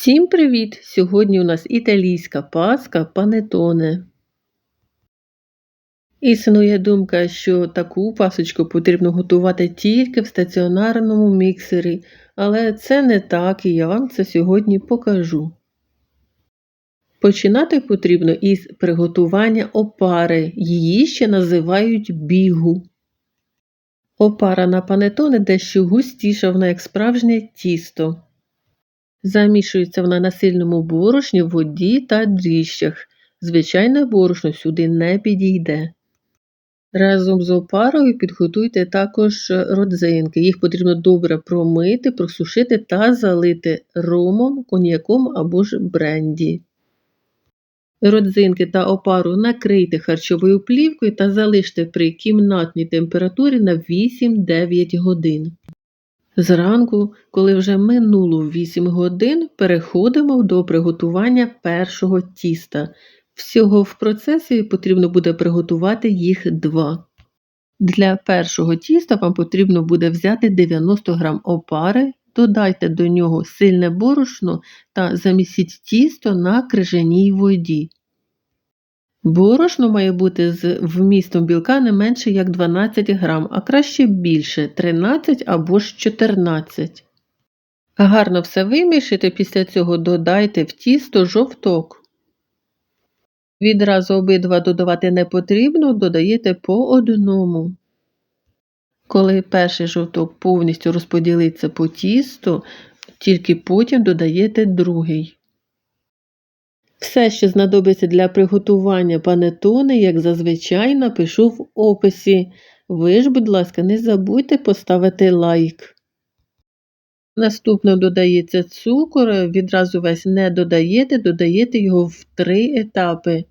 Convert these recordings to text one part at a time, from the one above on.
Всім привіт! Сьогодні у нас італійська паска панетоне. Існує думка, що таку пасочку потрібно готувати тільки в стаціонарному міксері, але це не так і я вам це сьогодні покажу. Починати потрібно із приготування опари, її ще називають бігу. Опара на панетоне дещо густіша вона як справжнє тісто. Замішується вона на сильному борошні, воді та дріжджах. Звичайне борошно сюди не підійде. Разом з опарою підготуйте також родзинки. Їх потрібно добре промити, просушити та залити ромом, коньяком або ж бренді. Родзинки та опару накрийте харчовою плівкою та залиште при кімнатній температурі на 8-9 годин. Зранку, коли вже минуло 8 годин, переходимо до приготування першого тіста. Всього в процесі потрібно буде приготувати їх два. Для першого тіста вам потрібно буде взяти 90 г опари, додайте до нього сильне борошно та замісіть тісто на крижаній воді. Борошно має бути з вмістом білка не менше як 12 грам, а краще більше 13 або ж 14. Гарно все вимішайте, після цього додайте в тісто жовток. Відразу обидва додавати не потрібно, додаєте по одному. Коли перший жовток повністю розподілиться по тісту, тільки потім додаєте другий. Все, що знадобиться для приготування панетони, як зазвичай, напишу в описі. Ви ж, будь ласка, не забудьте поставити лайк. Наступно додається цукор, відразу весь не додаєте, додаєте його в три етапи.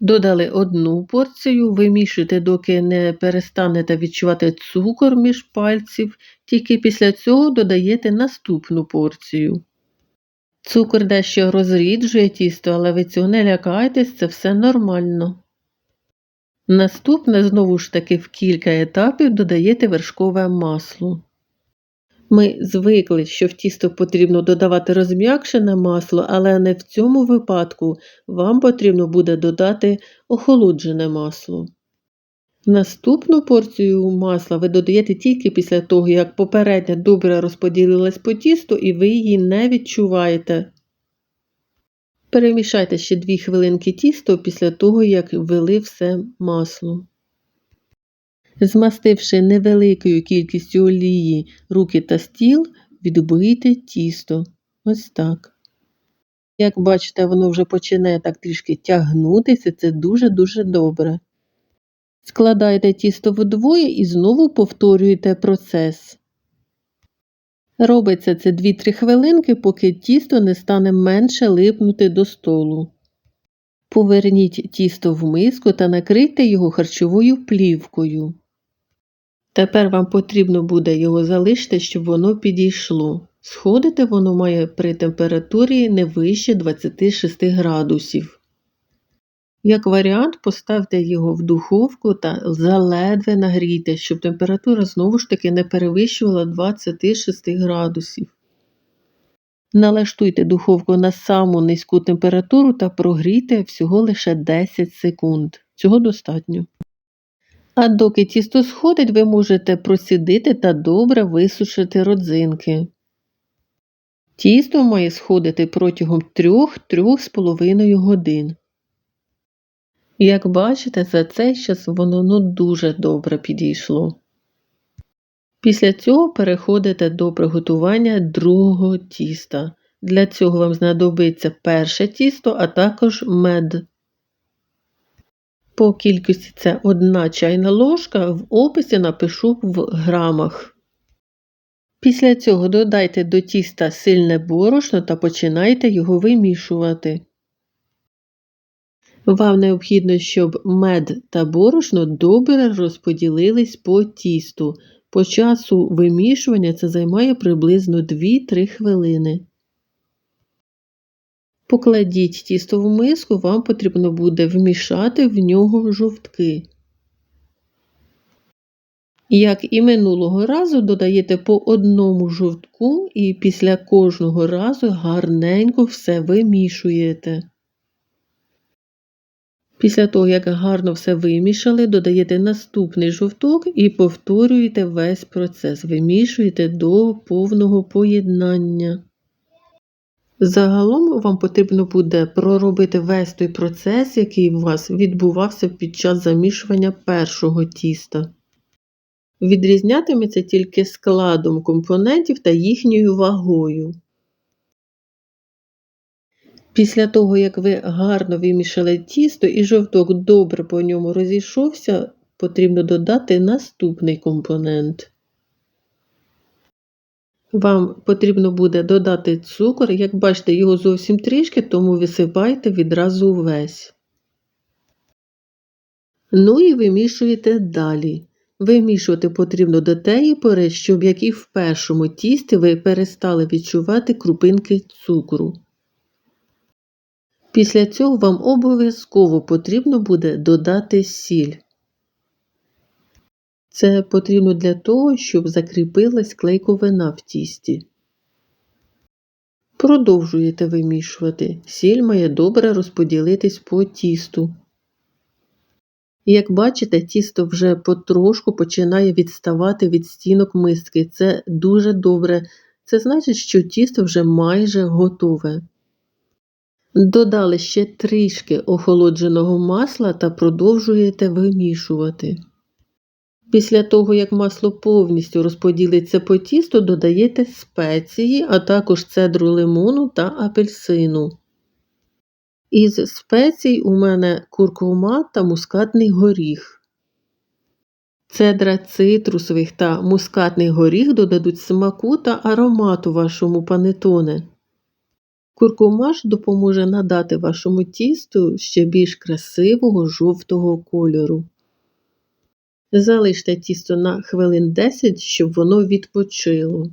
Додали одну порцію, вимішуйте, доки не перестанете відчувати цукор між пальців, тільки після цього додаєте наступну порцію. Цукор дещо розріджує тісто, але ви цього не лякайтесь, це все нормально. Наступне, знову ж таки, в кілька етапів додаєте вершкове масло. Ми звикли, що в тісто потрібно додавати розм'якшене масло, але не в цьому випадку вам потрібно буде додати охолоджене масло. Наступну порцію масла ви додаєте тільки після того, як попередня добре розподілилась по тісту і ви її не відчуваєте. Перемішайте ще 2 хвилинки тісто після того, як ввели все масло. Змастивши невеликою кількістю олії руки та стіл, відбийте тісто. Ось так. Як бачите, воно вже починає так трішки тягнутися, це дуже-дуже добре. Складайте тісто вдвоє і знову повторюєте процес. Робиться це 2-3 хвилинки, поки тісто не стане менше липнути до столу. Поверніть тісто в миску та накрийте його харчовою плівкою. Тепер вам потрібно буде його залишити, щоб воно підійшло. Сходити воно має при температурі не вище 26 градусів. Як варіант, поставте його в духовку та заледве нагрійте, щоб температура знову ж таки не перевищувала 26 градусів. Налаштуйте духовку на саму низьку температуру та прогрійте всього лише 10 секунд. Цього достатньо. А доки тісто сходить, ви можете просідити та добре висушити родзинки. Тісто має сходити протягом 3-3,5 годин. Як бачите, за цей час воно ну, дуже добре підійшло. Після цього переходите до приготування другого тіста. Для цього вам знадобиться перше тісто, а також мед. По кількості це одна чайна ложка, в описі напишу в грамах. Після цього додайте до тіста сильне борошно та починайте його вимішувати. Вам необхідно, щоб мед та борошно добре розподілились по тісту. По часу вимішування це займає приблизно 2-3 хвилини. Покладіть тісто в миску, вам потрібно буде вмішати в нього жовтки. Як і минулого разу, додаєте по одному жовтку і після кожного разу гарненько все вимішуєте. Після того, як гарно все вимішали, додаєте наступний жовток і повторюєте весь процес, вимішуєте до повного поєднання. Загалом вам потрібно буде проробити весь той процес, який у вас відбувався під час замішування першого тіста. Відрізнятиметься тільки складом компонентів та їхньою вагою. Після того, як ви гарно вимішали тісто і жовток добре по ньому розійшовся, потрібно додати наступний компонент. Вам потрібно буде додати цукор, як бачите, його зовсім трішки, тому висипайте відразу весь. Ну і вимішуєте далі. Вимішувати потрібно до теї пори, щоб як і в першому тісті ви перестали відчувати крупинки цукру. Після цього вам обов'язково потрібно буде додати сіль. Це потрібно для того, щоб закріпилась клейковина в тісті. Продовжуєте вимішувати. Сіль має добре розподілитись по тісту. Як бачите, тісто вже потрошку починає відставати від стінок миски. Це дуже добре. Це значить, що тісто вже майже готове. Додали ще трішки охолодженого масла та продовжуєте вимішувати. Після того, як масло повністю розподілиться по тісту, додаєте спеції, а також цедру лимону та апельсину. Із спецій у мене куркума та мускатний горіх. Цедра цитрусових та мускатний горіх додадуть смаку та аромату вашому панетоне. Куркума ж допоможе надати вашому тісту ще більш красивого жовтого кольору. Залиште тісто на хвилин 10, щоб воно відпочило.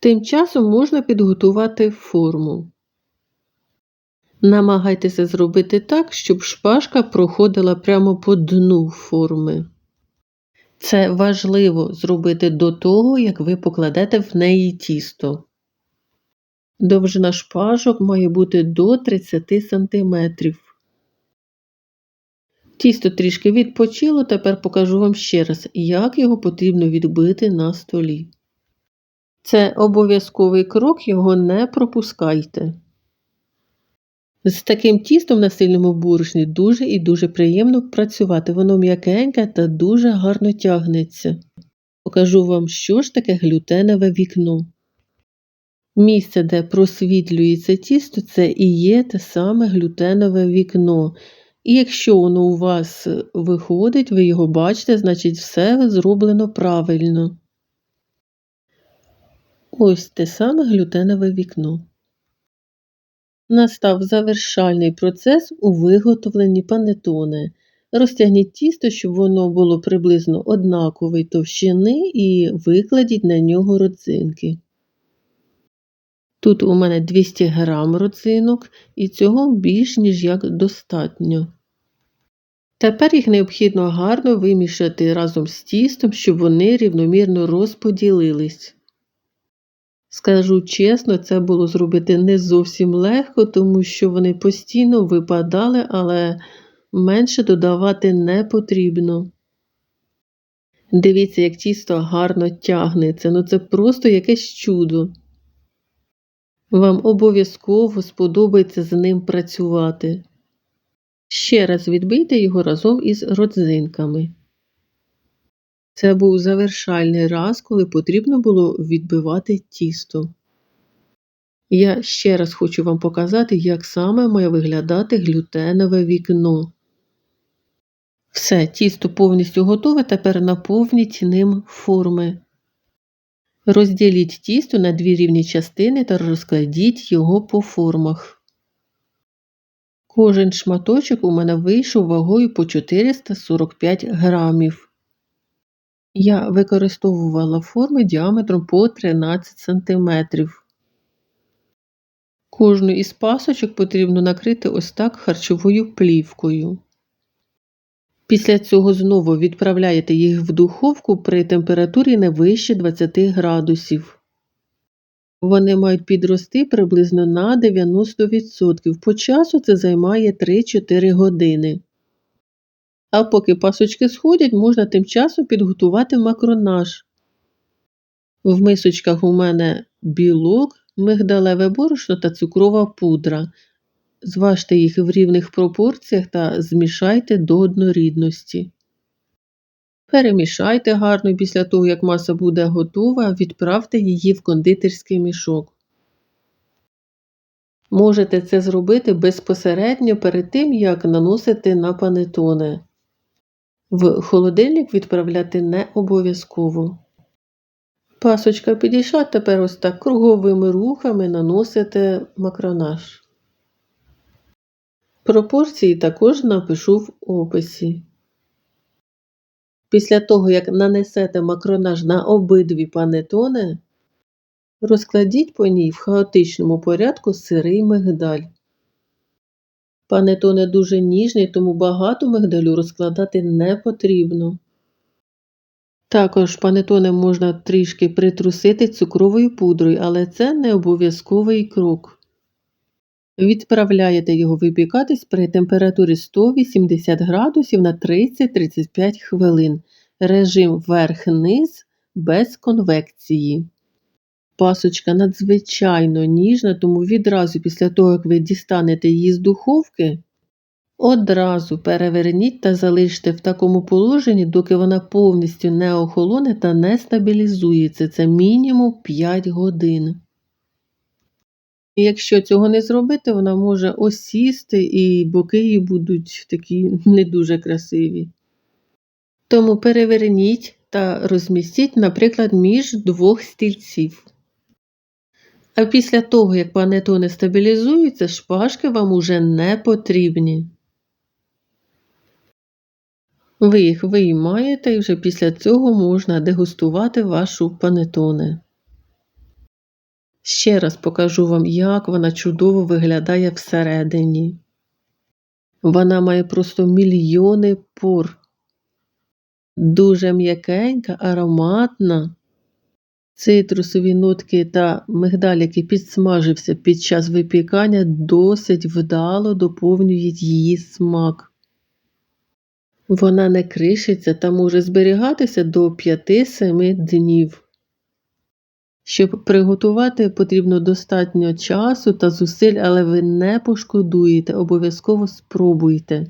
Тим часом можна підготувати форму. Намагайтеся зробити так, щоб шпажка проходила прямо по дну форми. Це важливо зробити до того, як ви покладете в неї тісто. Довжина шпажок має бути до 30 см. Тісто трішки відпочило, тепер покажу вам ще раз, як його потрібно відбити на столі. Це обов'язковий крок, його не пропускайте. З таким тістом на сильному борошні дуже і дуже приємно працювати. Воно м'якеньке та дуже гарно тягнеться. Покажу вам, що ж таке глютенове вікно. Місце, де просвітлюється тісто, це і є те саме глютенове вікно. І якщо воно у вас виходить, ви його бачите, значить все зроблено правильно. Ось те саме глютенове вікно. Настав завершальний процес у виготовленні панетоне. Розтягніть тісто, щоб воно було приблизно однакової товщини, і викладіть на нього родзинки. Тут у мене 200 грам родзинок, і цього більш ніж як достатньо. Тепер їх необхідно гарно вимішати разом з тістом, щоб вони рівномірно розподілились. Скажу чесно, це було зробити не зовсім легко, тому що вони постійно випадали, але менше додавати не потрібно. Дивіться, як тісто гарно тягнеться, ну це просто якесь чудо. Вам обов'язково сподобається з ним працювати. Ще раз відбийте його разом із родзинками. Це був завершальний раз, коли потрібно було відбивати тісто. Я ще раз хочу вам показати, як саме має виглядати глютенове вікно. Все, тісто повністю готове, тепер наповніть ним форми. Розділіть тісто на дві рівні частини та розкладіть його по формах. Кожен шматочок у мене вийшов вагою по 445 грамів. Я використовувала форми діаметром по 13 см. Кожну із пасочок потрібно накрити ось так харчовою плівкою. Після цього знову відправляєте їх в духовку при температурі не вище 20 градусів. Вони мають підрости приблизно на 90%. По часу це займає 3-4 години. А поки пасочки сходять, можна тим часом підготувати макронаж. В мисочках у мене білок, мигдалеве борошно та цукрова пудра. Зважте їх в рівних пропорціях та змішайте до однорідності. Перемішайте гарно після того, як маса буде готова, відправте її в кондитерський мішок. Можете це зробити безпосередньо перед тим, як наносити на панетоне. В холодильник відправляти не обов'язково. Пасочка підійшла, тепер ось так круговими рухами наносите макронаж. Пропорції також напишу в описі. Після того, як нанесете макронаж на обидві панетони, розкладіть по ній в хаотичному порядку сирий мигдаль. Панетоне дуже ніжний, тому багато мигдалю розкладати не потрібно. Також панетоне можна трішки притрусити цукровою пудрою, але це не обов'язковий крок. Відправляєте його випікатись при температурі 180 градусів на 30-35 хвилин. Режим верх-низ без конвекції. Пасочка надзвичайно ніжна, тому відразу після того, як ви дістанете її з духовки, одразу переверніть та залиште в такому положенні, доки вона повністю не охолоне та не стабілізується. Це мінімум 5 годин. І якщо цього не зробити, вона може осісти і боки її будуть такі не дуже красиві. Тому переверніть та розмістіть, наприклад, між двох стільців. А після того, як панетони стабілізуються, шпажки вам уже не потрібні. Ви їх виймаєте і вже після цього можна дегустувати вашу панетоне. Ще раз покажу вам, як вона чудово виглядає всередині. Вона має просто мільйони пор. Дуже м'якенька, ароматна. Цитрусові нотки та мигдаль, який підсмажився під час випікання, досить вдало доповнюють її смак. Вона не кришиться та може зберігатися до 5-7 днів. Щоб приготувати, потрібно достатньо часу та зусиль, але ви не пошкодуєте, обов'язково спробуйте.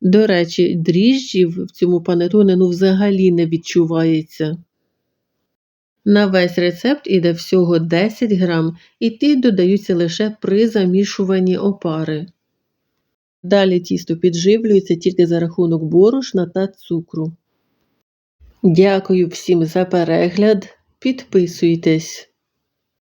До речі, дріжджів в цьому панетоне ну взагалі не відчувається. На весь рецепт іде всього 10 грам, і ті додаються лише при замішуванні опари. Далі тісто підживлюється тільки за рахунок борошна та цукру. Дякую всім за перегляд. Підписуйтесь.